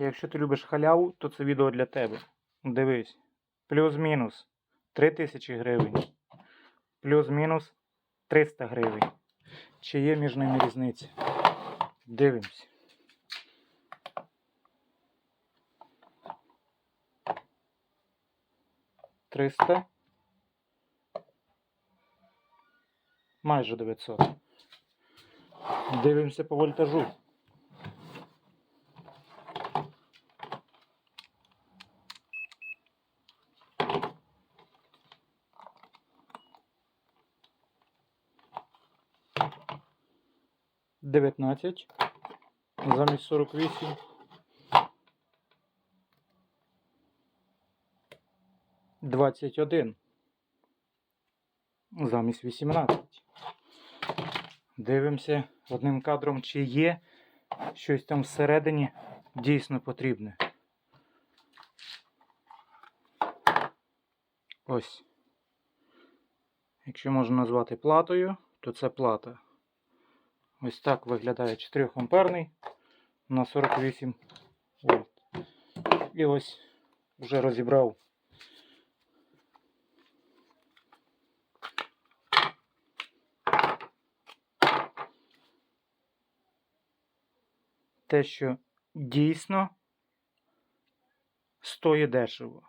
Якщо ти любиш халяву, то це відео для тебе. Дивись. Плюс-мінус 3000 гривень. Плюс-мінус 300 гривень. Чи є між ними різниця? Дивимось. Триста. Майже 900. Дивимося по вольтажу. Дев'ятнадцять замість сорок вісім. Двадцять один замість вісімнадцять. Дивимося одним кадром, чи є щось там всередині дійсно потрібне. Ось. Якщо можна назвати платою, то це плата. Ось так виглядає 4 амперний на 48 вольт. І ось вже розібрав. Те, що дійсно стоїть дешево.